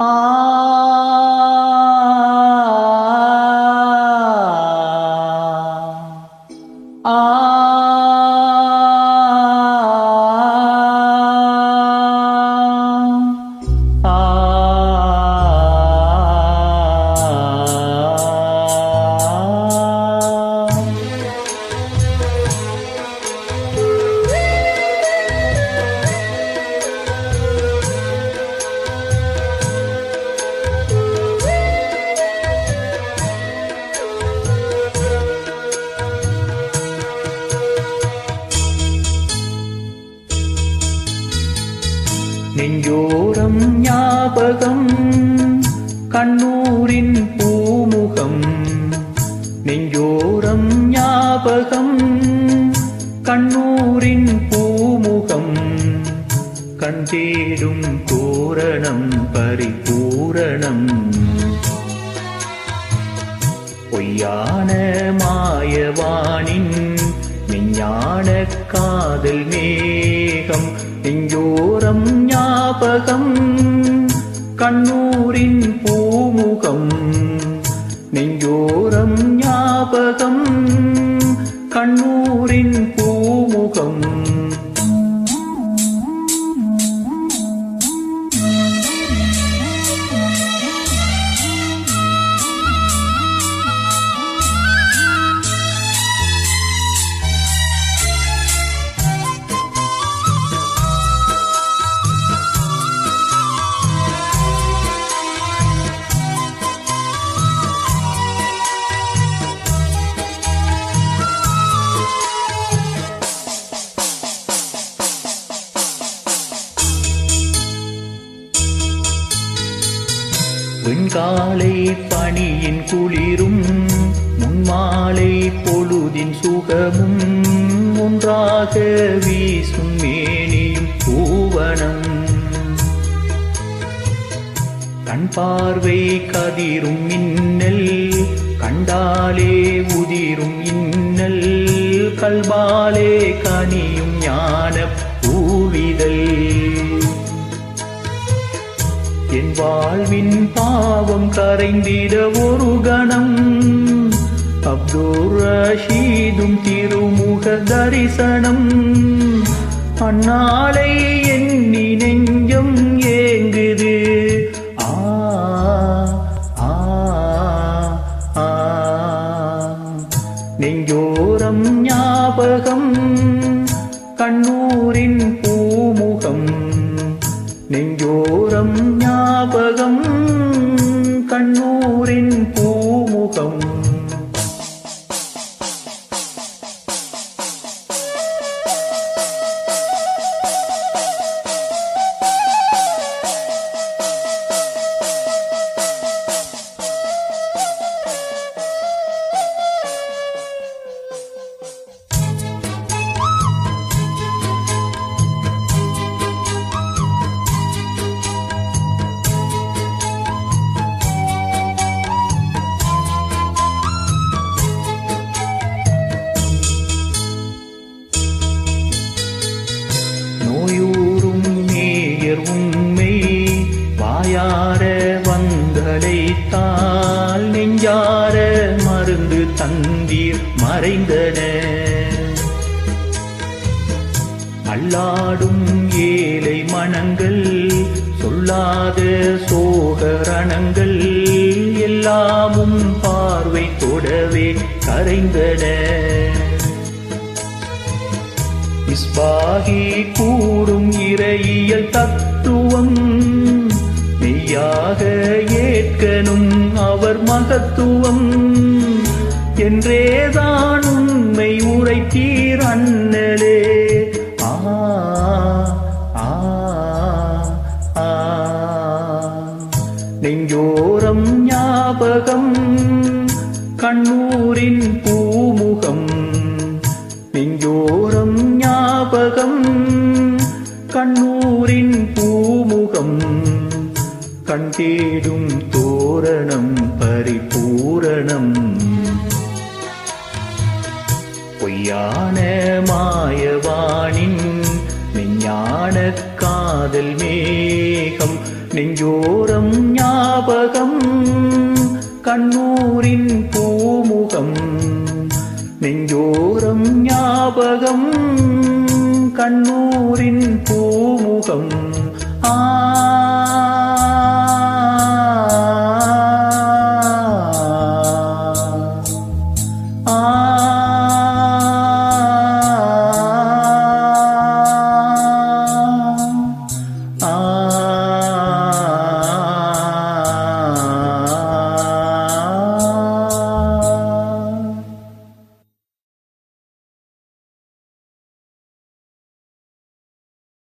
ஆ நெஞ்சோரம் ஞாபகம் கண்ணூரின் பூமுகம். நெஞ்சோரம் ஞாபகம் கண்ணூரின் பூமுகம். கண் தேடும் தோரணம் பரிபூரணம். பொய்யான மாயவானின் மெஞ்ஞான காதல் மேகம். இங்கோரம் ஞாபகம் கண்ணூரின் பூமுகம். நெஞ்சோரம் ஞாபகம் கண்ணூரின் பூமுகம். வெண்காலை பணியின் குளிரும் முன்மாலை பொழுதின் சுகமும் ஒன்றாக வீசும் மேனியும் பூவனம். கண் பார்வை கதிரும் மின்னல் கண்டாலே உதிரும் இன்னல் கல்பாலே கனியும் என் வாழ்வின் பாவம் கரைந்திட ஒரு கணம். அப்துர் ரஷீதும் திருமுக தரிசனம். அந்நாளை எண்ணி நெஞ்சம் ஏங்குது. ஆ ஆ. நெஞ்சோரம் ஞாபகம். கண்ணூரின் நெஞ்சோரம் ஞாபகம் கண்ணூரின் பூமுகம். வாயார வந்தடைத்தால் நெஞ்சார மருந்து தந்தீர் மறைந்தன. அல்லாடும் ஏழை மனங்கள் சொல்லாத சோகரணங்கள் எல்லாமும் பார்வை தொடவே கரைந்தன. இஸ்பாகி கூடும் இறையியல் தத்துவம் யாக ஏற்கனும் அவர் மகத்துவம். என்றேதான் உண்மை உரைத்தீர் அண்ணலே. கண் தேடும் தோரணம் பரிபூரணம். பொய்யான மாயவானின் மெஞ்ஞான காதல் மேகம் நெஞ்சோரம் ஞாபகம் கண்ணூரின் பூமுகம். நெஞ்சோரம் ஞாபகம் கண்ணூரின் பூமுகம். ஆ Ah.